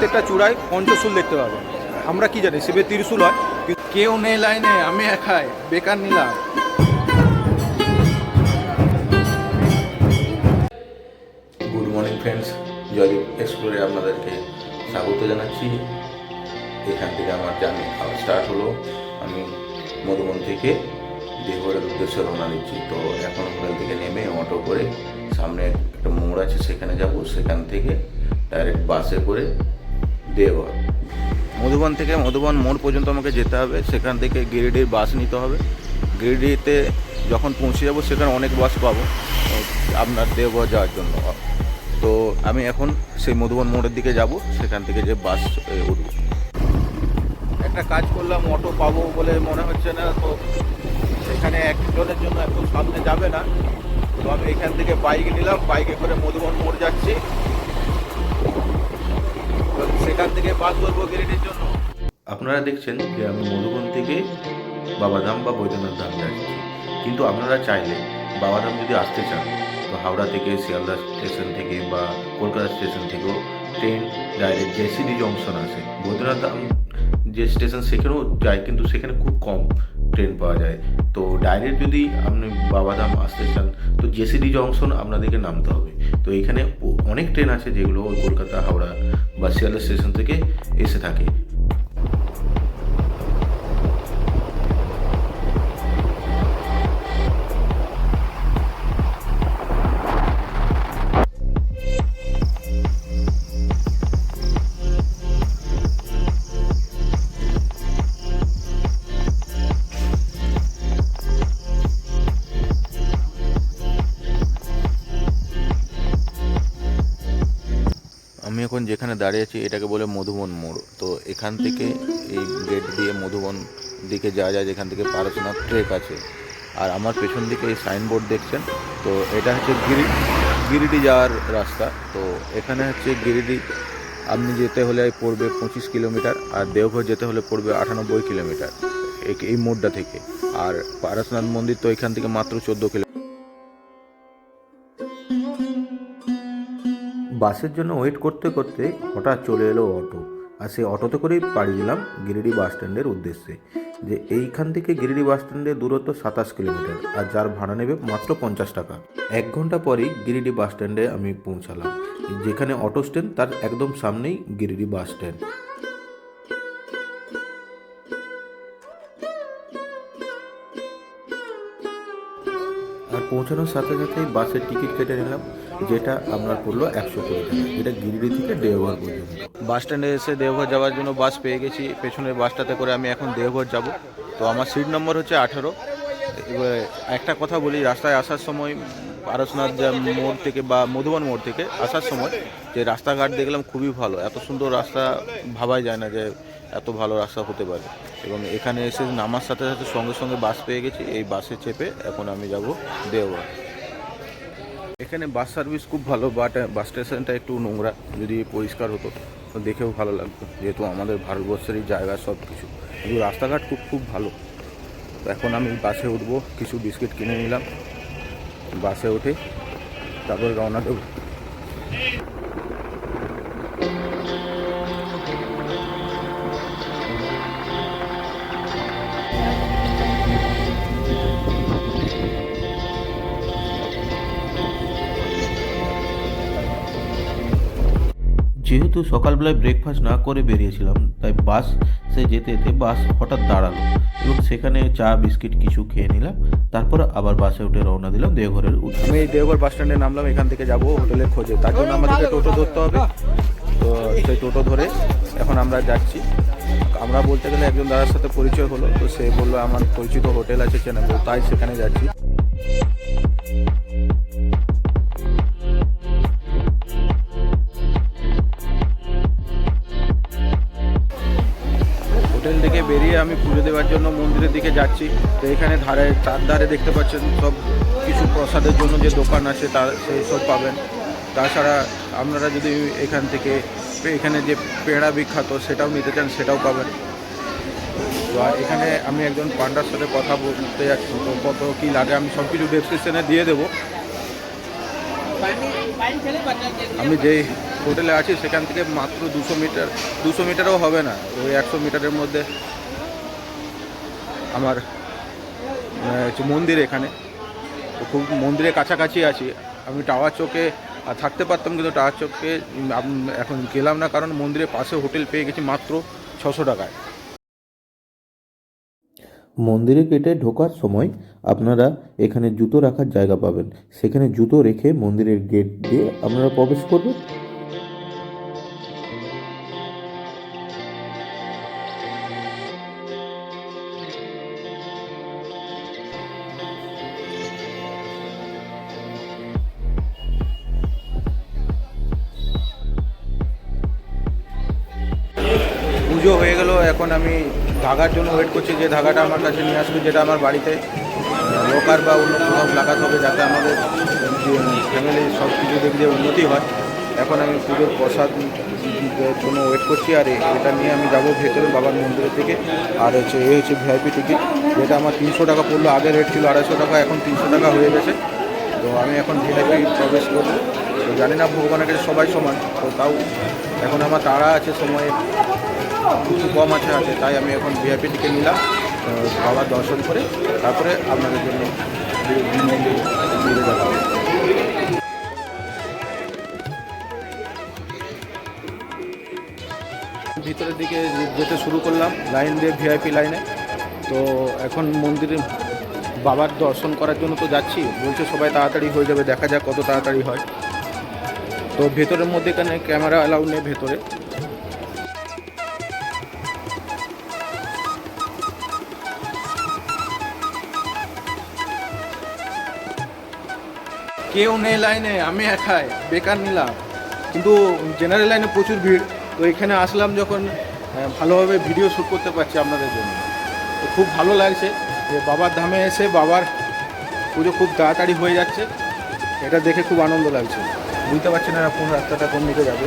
প্রত্যেকটা চূড়ায় পঞ্চশূল দেখতে পাবেন আমরা কি জানি শিবের ত্রিশূল হয়। কেউ নেই লাইনে আমি একাই বেকার নিলাম। গুড মর্নিং ফ্রেন্ডস জয়দীপ এক্সপ্লোরে আপনাদেরকে স্বাগত জানাচ্ছি। এখান থেকে আমার জার্নি স্টার্ট হলো। আমি মধুবন থেকে দেহগড়ের উদ্দেশ্যে রওনা দিচ্ছি। তো এখন হোটেল থেকে নেমে অটো করে সামনে একটা মোড় আছে সেখানে যাব। সেখান থেকে ডাইরেক্ট বাসে করে দেওঘর। মধুবন থেকে মধুবন মোড় পর্যন্ত আমাকে যেতে হবে। সেখান থেকে গিরিডির বাস নিতে হবে। গিরিডিতে যখন পৌঁছে যাব, সেখানে অনেক বাস পাবো আপনার দেওঘর যাওয়ার জন্য। তো আমি এখন সেই মধুবন মোড়ের দিকে যাব, সেখান থেকে যে বাস উঠবো। একটা কাজ করলাম, অটো পাবো বলে মনে হচ্ছে না, তো সেখানে একজনের জন্য এত সামনে যাবে না। তো আমি এখান থেকে বাইক নিলাম বাইকে করে মধুবন মোড় যাচ্ছি। সেখান থেকে বাস ধরবো গিরিটির জন্য। আপনারা দেখছেন যে আমি মধুবন থেকে বাবাধাম বা বৈদ্যনাথ ধাম যাচ্ছি। কিন্তু আপনারা চাইলে বাবাধাম যদি আসতে চান, তো হাওড়া থেকে, শিয়ালদা স্টেশন থেকে বা কলকাতা স্টেশন থেকেও train direct J C D junction আসে। বৈদ্যনাথ ধাম যে স্টেশন, সেখানেও যায়, কিন্তু সেখানে খুব কম ট্রেন পাওয়া যায়। তো ডাইরেক্ট যদি আপনি বাবাধাম আসতে চান, তো জেসিডি জংশন আপনাদেরকে নামতে হবে। তো এখানে অনেক ট্রেন আছে যেগুলো কলকাতা, হাওড়া বা শিয়ালদা স্টেশন থেকে এসে থাকে। দাঁড়িয়ে আছি এটাকে বলে মধুবন মোড়। তো এখান থেকে এই গেট দিয়ে মধুবন দিকে যাওয়া যায় যেখান থেকে পারশনাথ ট্রেক আছে। আর আমার পেছন দিকে এই সাইনবোর্ড দেখছেন? তো এটা হচ্ছে গিরি, গিরিডি যাওয়ার রাস্তা। তো এখানে হচ্ছে গিরিডি, আপনি যেতে হলে পড়বে পঁচিশ কিলোমিটার আর দেওঘর যেতে হলে পড়বে আটানব্বই কিলোমিটার। এই- মোড়টা থেকে। আর পারশনাথ মন্দির তো এখান থেকে মাত্র চোদ্দ কিলো বাসের জন্য ওয়েট করতে করতে হঠাৎ চলে এলো অটো। আর সেই অটোতে করেই পাড়ি দিলাম গিরিডি বাস স্ট্যান্ডের উদ্দেশ্যে, যে এইখান থেকে গিরিডি বাস স্ট্যান্ডের দূরত্ব সাতাশ কিলোমিটার আর যার ভাড়া নেবে মাত্র পঞ্চাশ টাকা। এক ঘণ্টা পরেই গিরিডি বাস স্ট্যান্ডে আমি পৌঁছালাম, যেখানে অটো স্ট্যান্ড তার একদম সামনেই গিরিডি বাস স্ট্যান্ড। পৌঁছানোর সাথে সাথেই বাসের টিকিট কেটে নিলাম, যেটা আপনার পড়ল একশো কুড়ি টাকা। এটা গিরিডি থেকে দেওঘর পর্যন্ত। বাস স্ট্যান্ডে এসে দেওঘর যাওয়ার জন্য বাস পেয়ে গেছি। পেছনের বাসটাতে করে আমি এখন দেওঘর যাব। তো আমার সিট নম্বর হচ্ছে আঠেরো। একটা কথা বলি, রাস্তায় আসার সময়, পারসনাথ যে মোড় থেকে বা মধুবন মোড় থেকে আসার সময়, যে রাস্তাঘাট দেখলাম খুবই ভালো। এত সুন্দর রাস্তা ভাবাই যায় না যে এত ভালো রাস্তা হতে পারে। এবং এখানে এসে নামার সাথে সাথে সঙ্গে সঙ্গে বাস পেয়ে গেছি। এই বাসে চেপে এখন আমি যাব দেওঘর। এখানে বাস সার্ভিস খুব ভালো, বাট বাস স্টেশনটা একটু নোংরা। যদি পরিষ্কার হতো দেখেও ভালো লাগতো। যেহেতু আমাদের ভারতবর্ষেরই জায়গা সব কিছু কিন্তু রাস্তাঘাট খুব খুব ভালো। এখন আমি বাসে উঠবো, কিছু বিস্কিট কিনে নিলাম। বাসে উঠে তারপর রওনা দেবো। যেহেতু সকালবেলায় ব্রেকফাস্ট না করে বেরিয়েছিলাম তাই বাস সে যেতে যেতে বাস হঠাৎ দাঁড়াল এবং সেখানে চা বিস্কিট কিছু খেয়ে নিলাম তারপর আবার বাসে উঠে রওনা দিলাম দেওঘরের উদ্দেশ্যে। আমি দেওঘর বাস স্ট্যান্ডে নামলাম এখান থেকে যাব হোটেলের খোঁজে। তার জন্য আমাদেরকে টোটো ধরতে হবে। তো সেই টোটো ধরে এখন আমরা যাচ্ছি। আমরা বলতে গেলে একজন দাদার সাথে পরিচয় হলো তো সে বলল আমার পরিচিত হোটেল আছে চেনা তাই সেখানে যাচ্ছি। আমি পুজো দেওয়ার জন্য মন্দিরের দিকে যাচ্ছি। তো এখানে ধারে চার ধারে দেখতে পাচ্ছেন সব কিছু প্রসাদের জন্য যে দোকান আছে তার সেই সব পাবেন। তাছাড়া আপনারা যদি এখান থেকে এখানে যে পেঁড়া বিখ্যাত সেটাও নিতে চান, সেটাও পাবেন। তো এখানে আমি একজন পান্ডার সাথে কথা বলতে যাচ্ছি, তো কত কী লাগে আমি সব কিছু ডেসক্রিপশনে দিয়ে দেবো। আমি যেই হোটেলে আছি, সেখান থেকে মাত্র দুশো মিটার, দুশো মিটারও হবে না, ওই একশো মিটারের মধ্যে। আমার মন্দির এখানে, তো খুব মন্দিরের কাছাকাছি আছি। আমি টাওয়ার চোখে থাকতে পারতাম কিন্তু টাওয়ার চোখে এখন গেলাম না কারণ মন্দিরের পাশে হোটেল পেয়ে গেছি মাত্র ছশো টাকায়। মন্দিরে গেটে ঢোকার সময় আপনারা এখানে জুতো রাখার জায়গা পাবেন। সেখানে জুতো রেখে মন্দিরের গেট দিয়ে আপনারা প্রবেশ করবেন। ধাগার জন্য ওয়েট করছি, যে ধাগাটা আমার কাছে নিয়ে আসবে, যেটা আমার বাড়িতে লোকার বা অন্য প্রভাব লাগাতে হবে, যাতে আমাদের ফ্যামিলির সব কিছু দিক দিয়ে উন্নতি হয়। এখন আমি পুজোর প্রসাদ জন্য ওয়েট করছি, আর এটা নিয়ে আমি যাব ভেতরে বাবার মন্দিরের থেকে আর হচ্ছে এ হচ্ছে ভিআইপি টিকিট যেটা আমার তিনশো টাকা পড়ল, আগে রেট ছিল আড়াইশো টাকা, এখন তিনশো টাকা হয়ে গেছে। তো আমি এখন ভিআইপি প্রবেশ করব। তো জানি না, ভগবানের কাছে সবাই সমান, তো তাও এখন আমার তাড়া আছে সময়ে। একটু কম আছে হাতে তাই আমি এখন ভিআইপি টিকে নিলাম তো বাবার দর্শন করে, তারপরে আপনাদের জন্য। ভিতরের দিকে যেতে শুরু করলাম, লাইন দিয়ে ভিআইপি লাইনে তো এখন মন্দিরে বাবার দর্শন করার জন্য তো যাচ্ছি, বলছে সবাই তাড়াতাড়ি হয়ে যাবে, দেখা যাক কত তাড়াতাড়ি হয় তো ভেতরের মধ্যে এখানে ক্যামেরা অ্যালাউ নেই, ভেতরে কেউ নেই লাইনে, আমি একাই, বেকার নিলাম। কিন্তু জেনারেল লাইনে প্রচুর ভিড়, তো এখানে আসলাম যখন ভালোভাবে ভিডিও শ্যুট করতে পারছি আপনাদের জন্য। তো খুব ভালো লাগছে যে বাবার ধামে এসে বাবার পুজো খুব তাড়াতাড়ি হয়ে যাচ্ছে, এটা দেখে খুব আনন্দ লাগছে। বুঝতে পারছি না কোন রাস্তাটা কোন দিকে যাবে।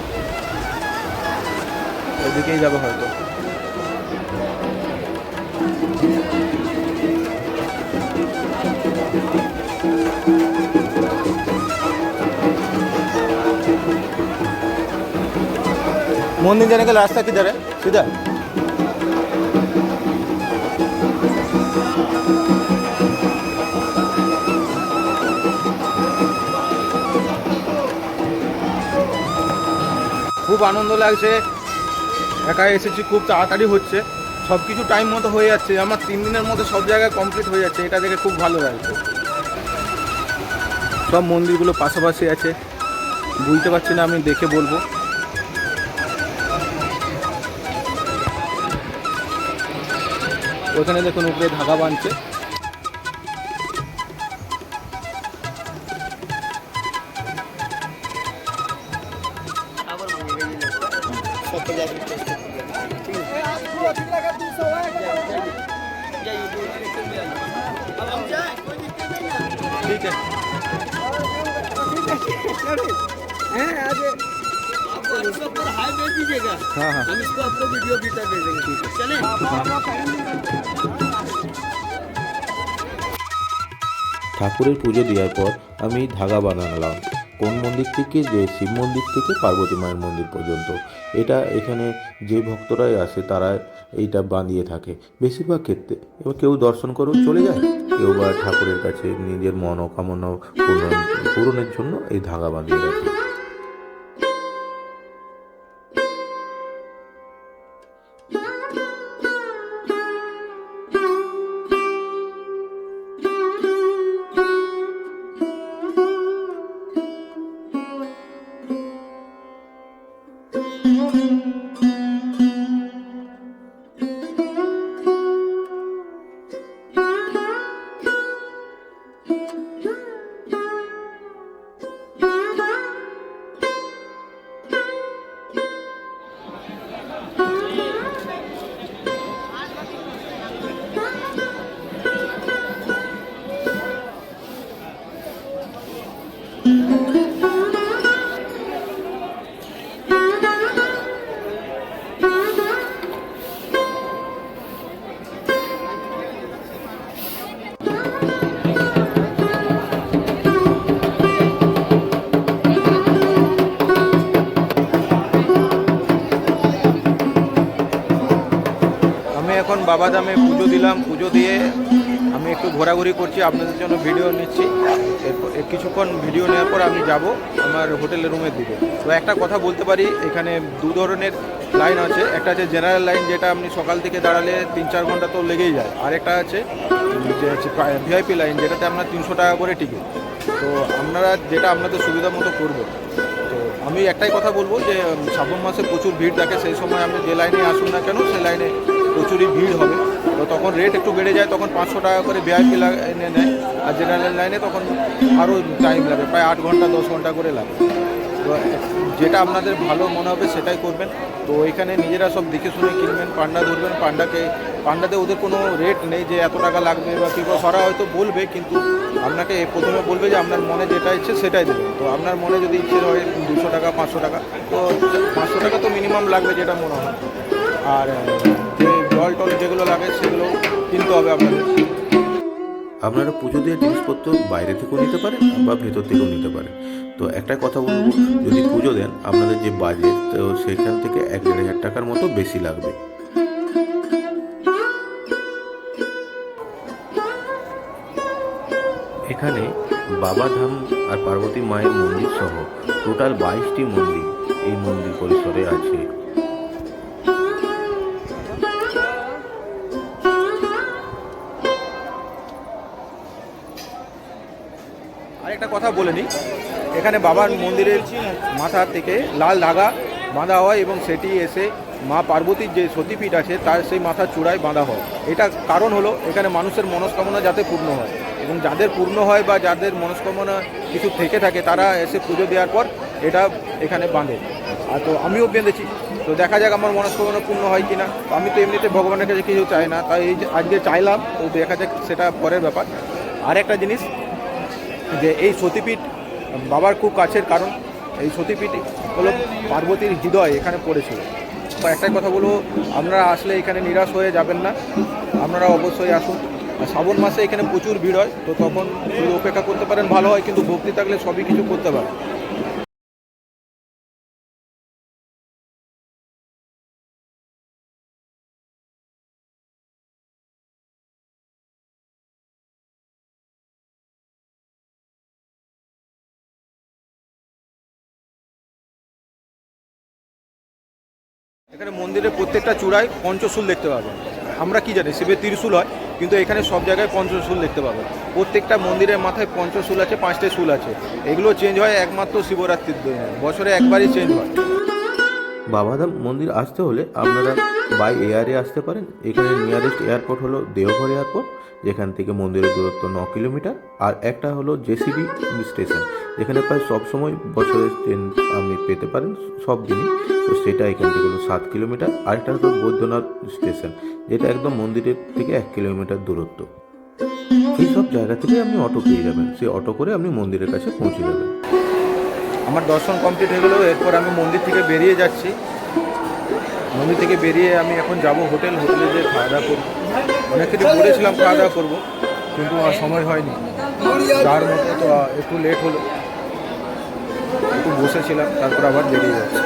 ওইদিকেই যাবে হয়তো। मंदिर जाने का रास्ता किधर है सीधा খুব আনন্দ লাগছে একা এসেছি খুব তাড়াতাড়ি হচ্ছে সব কিছু টাইম মতো হয়ে যাচ্ছে আমার তিন দিনের মধ্যে সব জায়গায় কমপ্লিট হয়ে যাচ্ছে এটা দেখে খুব ভালো লাগছে সব মন্দিরগুলো পাশাপাশি আছে বুঝতে পারছি না আমি দেখে বলবো ওখানে দেখুন উপরে ধাগা বাঁধছে ठीक है हाई भेज दीजिएगा हाँ हाँ हम इसको आपको वीडियो भीतर दे देंगे चले ঠাকুরের পুজো দেওয়ার পর আমি ধাগা বানালাম কোন মন্দির থেকে যে শিব মন্দির থেকে পার্বতী মায়ের মন্দির পর্যন্ত এটা এখানে যে ভক্তরাই আসে তারা এইটা বাঁধিয়ে থাকে বেশিরভাগ ক্ষেত্রে এবার কেউ দর্শন করেও চলে যায় কেউ বা ঠাকুরের কাছে নিজের মনোকামনা পূরণ পূরণের জন্য এই ধাগা বাঁধিয়ে রাখে বাবাধামে পুজো দিলাম, পুজো দিয়ে আমি একটু ঘোরাঘুরি করছি, আপনাদের জন্য ভিডিও নিচ্ছি। এরপর কিছুক্ষণ ভিডিও নেওয়ার পর আমি যাব আমার হোটেলের রুমের দিকে। তো একটা কথা বলতে পারি, এখানে দু ধরনের লাইন আছে। একটা আছে জেনারেল লাইন যেটা আপনি সকাল থেকে দাঁড়ালে তিন চার ঘণ্টা তো লেগেই যায়। আরেকটা আছে যে হচ্ছে ভিআইপি লাইন যেটাতে আপনার তিনশো টাকা করে টিকিট তো আপনারা যেটা আপনাদের সুবিধা মতো করবেন। তো আমি একটাই কথা বলব যে শ্রাবণ মাসে প্রচুর ভিড় থাকে, সেই সময় আপনি যে লাইনে আসুন না কেন, সেই লাইনে প্রচুরই ভিড় হবে। তো তখন রেট একটু বেড়ে যায়, তখন পাঁচশো টাকা করে ভিআইপি লাইনে নেয়। আর জেনারেল লাইনে তখন আরও টাইম লাগে, প্রায় আট ঘণ্টা, দশ ঘণ্টা করে লাগে। তো যেটা আপনাদের ভালো মনে হবে সেটাই করবেন। তো এখানে নিজেরা সব দেখে শুনে কিনবেন, পান্ডা ধরবেন, পান্ডাকে পান্ডাতে ওদের কোনো রেট নেই যে এত টাকা লাগবে বা কী ওরা হয়তো বলবে, কিন্তু আপনাকে প্রথমে বলবে যে আপনার মনে যেটা ইচ্ছে সেটাই দেবেন তো আপনার মনে যদি ইচ্ছে হয় দুশো টাকা, পাঁচশো টাকা, তো পাঁচশো টাকা তো মিনিমাম লাগবে যেটা মনে হয়। আর জল টল যেগুলো লাগে সেগুলো কিনতে হবে আপনাদের। আপনারা পুজো দেওয়ার জিনিসপত্র বাইরে থেকেও নিতে পারেন বা ভেতর থেকেও নিতে পারেন। তো একটা কথা বলব, যদি পুজো দেন, আপনাদের যে বাজেট তো সেখান থেকে এক দেড় হাজার টাকার মতো বেশি লাগবে। এখানে বাবাধাম আর পার্বতী মায়ের মন্দির সহ টোটাল বাইশটি মন্দির এই মন্দির পরিসরে আছে। কথা বলে নিই। এখানে বাবার মন্দিরের মাথা থেকে লাল ধাগা বাঁধা হয় এবং সেটি এসে মা পার্বতীর যে সতীপীঠ আছে, তার সেই মাথার চূড়ায় বাঁধা হয়। এটা কারণ হলো, এখানে মানুষের মনস্কামনা যাতে পূর্ণ হয় এবং যাদের পূর্ণ হয় বা যাদের মনস্কামনা কিছু থেকে থাকে, তারা এসে পুজো দেওয়ার পর এটা এখানে বাঁধে। আর তো আমিও বেঁধেছি। তো দেখা যাক আমার মনস্কামনা পূর্ণ হয় কি না আমি তো এমনিতে ভগবানের কাছে কিছু চাই না, তাই আজকে চাইলাম, তো দেখা যাক সেটা পরের ব্যাপার। আর একটা জিনিস যে এই সতীপীঠ বাবার খুব কাছের কারণ, এই সতীপীঠ হলো পার্বতীর হৃদয় এখানে পড়েছিল। একটাই কথা বলব, আপনারা আসলে এখানে নিরাশ হয়ে যাবেন না, আপনারা অবশ্যই আসুন। শ্রাবণ মাসে এখানে প্রচুর ভিড় হয়, তো তখন অপেক্ষা করতে পারেন, ভালো হয়, কিন্তু ভক্তি থাকলে সবই কিছু করতে পারেন। এখানে মন্দিরের প্রত্যেকটা চূড়ায় পঞ্চশূল দেখতে পাবেন। আমরা কি জানি, শিবের ত্রিশূল হয়, কিন্তু এখানে সব জায়গায় পঞ্চশূল দেখতে পাবেন। প্রত্যেকটা মন্দিরের মাথায় পঞ্চশূল আছে, পাঁচটা শুল আছে। এগুলো চেঞ্জ হয় একমাত্র শিবরাত্রির দিনে। বছরে একবারই চেঞ্জ হয়। বাবাধাম মন্দির আসতে হলে আপনারা বাই এয়ারে আসতে পারেন। এখানে নিয়ারেস্ট এয়ারপোর্ট হলো দেওঘর এয়ারপোর্ট যেখান থেকে মন্দিরের দূরত্ব ন কিলোমিটার। আর একটা হলো জেসিবি স্টেশন, যেখানে প্রায় সব সময় বছরের ট্রেন আপনি পেতে পারেন, সব দিনই। তো সেটা এখান থেকে হলো সাত কিলোমিটার। আরেকটা হলো বৈদ্যনাথ স্টেশন, যেটা একদম মন্দিরের থেকে এক কিলোমিটার দূরত্ব। এই সব জায়গা থেকে আপনি অটো পেয়ে যাবেন। সেই অটো করে আপনি মন্দিরের কাছে পৌঁছে যাবেন। আমার দর্শন কমপ্লিট হয়ে গেলো। এরপর আমি মন্দির থেকে বেরিয়ে যাচ্ছি। মন্দির থেকে বেরিয়ে আমি এখন যাব হোটেল। হোটেলে যে খাওয়া দাওয়া করব। অনেক কিছু বলেছিলাম খাওয়া দাওয়া করব, কিন্তু আর সময় হয়নি। যার মতো তো একটু লেট হলো। একটু বসেছিলাম, তারপর আবার বেরিয়ে যাচ্ছি।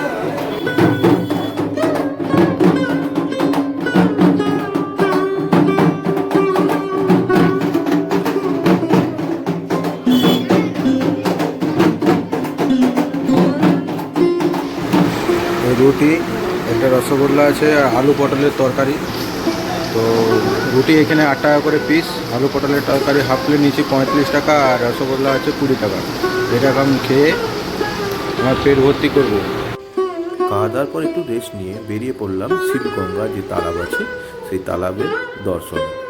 রুটি, একটা রসগোল্লা আছে আলু পটলের তরকারি। তো রুটি এখানে আট টাকা করে পিস আলু পটলের তরকারি হাফ প্লেট নিচে পঁয়ত্রিশ টাকা, আর রসগোল্লা আছে কুড়ি টাকা। এটা আমি খেয়ে আমার পেট ভর্তি করব। খাওয়া দাওয়ার পর একটু রেস্ট নিয়ে বেরিয়ে পড়লাম শিবগঙ্গা যে তালাব আছে, সেই তালাবের দর্শনে।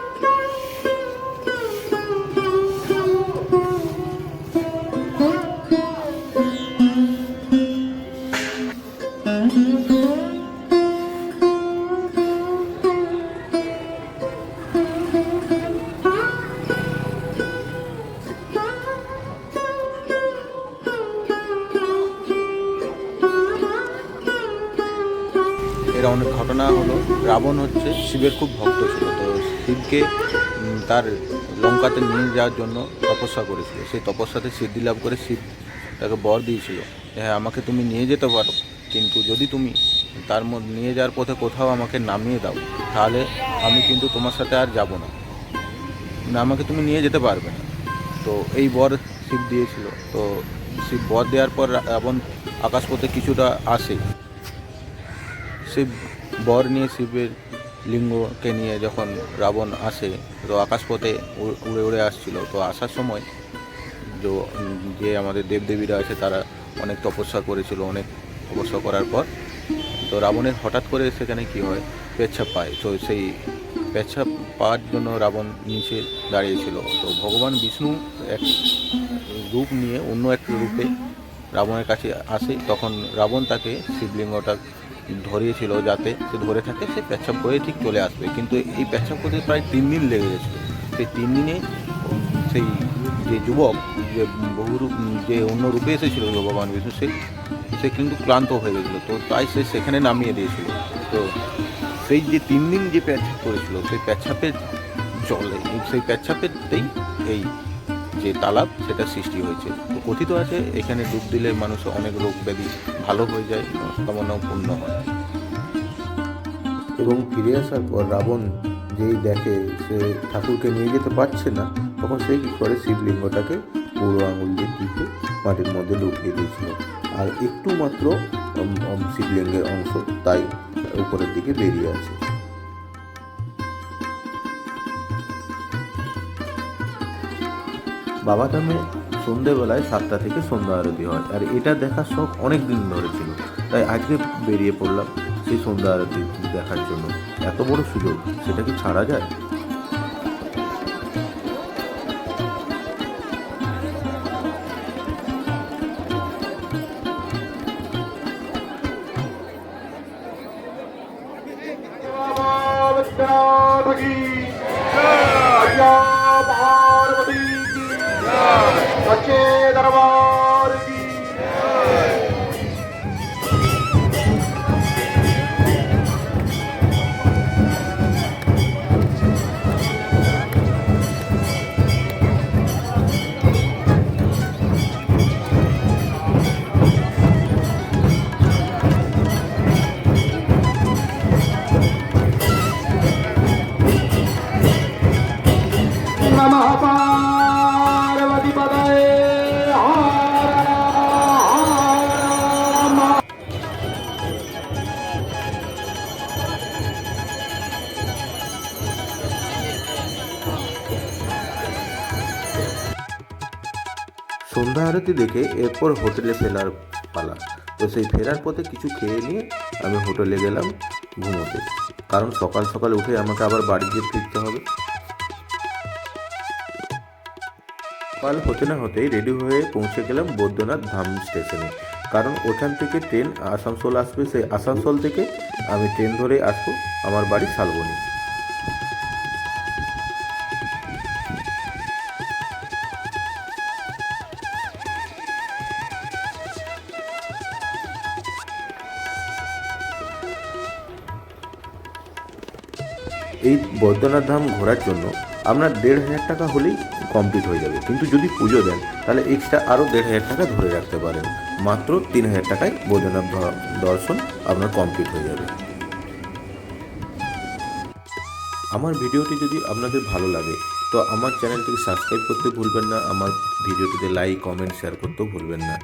হচ্ছে শিবের খুব ভক্ত ছিল। তো শিবকে তার লঙ্কাতে নিয়ে যাওয়ার জন্য তপস্যা করেছিল। সেই তপস্যাতে সিদ্ধি লাভ করে শিব তাকে বর দিয়েছিল। হ্যাঁ আমাকে তুমি নিয়ে যেতে পারো, কিন্তু যদি তুমি তার মধ্যে নিয়ে যাওয়ার পথে কোথাও আমাকে নামিয়ে দাও, তাহলে আমি কিন্তু তোমার সাথে আর যাব না। না, আমাকে তুমি নিয়ে যেতে পারবে না। তো এই বর শিব দিয়েছিল। তো শিব বর দেওয়ার পর রাবণ আকাশপথে কিছুটা আসে। শিব বর নিয়ে শিবের লিঙ্গকে নিয়ে যখন রাবণ আসে, তো আকাশপথে উড়ে- উড়ে আসছিল। তো আসার সময় যে যে আমাদের দেবদেবীরা আছে, তারা অনেক তপস্যা করেছিল, অনেক তপস্যা করার পর, তো রাবণের হঠাৎ করে সেখানে কি হয়, পেচ্ছাপ পায়। তো সেই পেচ্ছাপ পাওয়ার জন্য রাবণ নিচে দাঁড়িয়েছিল। তো ভগবান বিষ্ণু এক রূপ নিয়ে অন্য এক রূপে রাবণের কাছে আসে। তখন রাবণ তাকে শিবলিঙ্গটা ধরিয়েছিল যাতে সে ধরে থাকে, সে পেচ্ছাপ করে ঠিক চলে আসবে। কিন্তু এই পেচ্ছাপ করতে প্রায় তিন দিন লেগে গেছিল। সেই তিন দিনে সেই যে যুবক, যে বহু রূপ যে অন্য রূপে এসেছিল ভগবান বিষ্ণু, সে সে কিন্তু ক্লান্ত হয়ে গেছিল। তো তাই সে সেখানে নামিয়ে দিয়েছিল। তো সেই যে তিন দিন যে পেচ্ছাপ করেছিল, সেই পেচ্ছাপের জলে, সেই পেচ্ছাপেরতেই এই যে তালাব সেটা সৃষ্টি হয়েছে। কথিত আছে, এখানে ডুব দিলে মানুষ অনেক রোগ ব্যাধি ভালো হয়ে যায়, কামনাও পূর্ণ হয়। এবং ফিরে আসার পর রাবণ যেই দেখে সে ঠাকুরকে নিয়ে যেতে পারছে না, তখন সে কী করে শিবলিঙ্গটাকে বুড়ো আঙুল দিয়ে টিপে মাটির মধ্যে ঢুকিয়ে দিয়েছিল। আর একটু মাত্র শিবলিঙ্গের অংশ তাই উপরের দিকে বেরিয়ে আছে। বাবা ধামে সন্ধেবেলায় সাতটা থেকে সন্ধ্যা আরতি হয়। আর এটা দেখার শখ অনেক দিন ধরে ছিল। তাই আজকে বেরিয়ে পড়লাম সেই সন্ধ্যা আরতি দেখার জন্য। এত বড় সুযোগ, সেটা কি ছাড়া যায়? আরতি দেখে এরপর হোটেলে ফেরার পালা। তো সেই ফেরার পথে কিছু খেয়ে নিয়ে আমি হোটেলে গেলাম ঘুমোতে। কারণ সকাল সকাল উঠে আমাকে আবার বাড়ি গিয়ে ফিরতে হবে। সকাল হতে না হতেই রেডি হয়ে পৌঁছে গেলাম বৈদ্যনাথ ধাম স্টেশনে। কারণ ওখান থেকে ট্রেন আসানসোল আসবে, সেই আসানসোল থেকে আমি ট্রেন ধরে আসব আমার বাড়ি শালবনি। বৈদ্যনাথ ধাম ঘোরার জন্য আপনার দেড় হাজার টাকা হলেই কমপ্লিট হয়ে যাবে। কিন্তু যদি পুজো দেন, তাহলে এক্সট্রা আরও দেড় হাজার টাকা ধরে রাখতে পারেন। মাত্র তিন হাজার টাকায় বৈদ্যনাথ দর্শন আপনার কমপ্লিট হয়ে যাবে। আমার ভিডিওটি যদি আপনাদের ভালো লাগে, তো আমার চ্যানেলটিকে সাবস্ক্রাইব করতে ভুলবেন না, আমার ভিডিওটিতে লাইক কমেন্ট শেয়ার করতেও ভুলবেন না।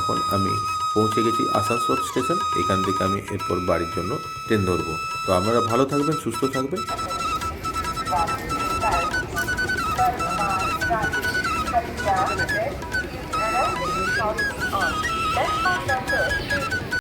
এখন আমি পৌঁছে গেছি আসানসোল স্টেশন, এখান থেকে আমি এরপর বাড়ির জন্য ট্রেন ধরবো। তো আপনারা ভালো থাকবেন, সুস্থ থাকবেন। Left on the first street.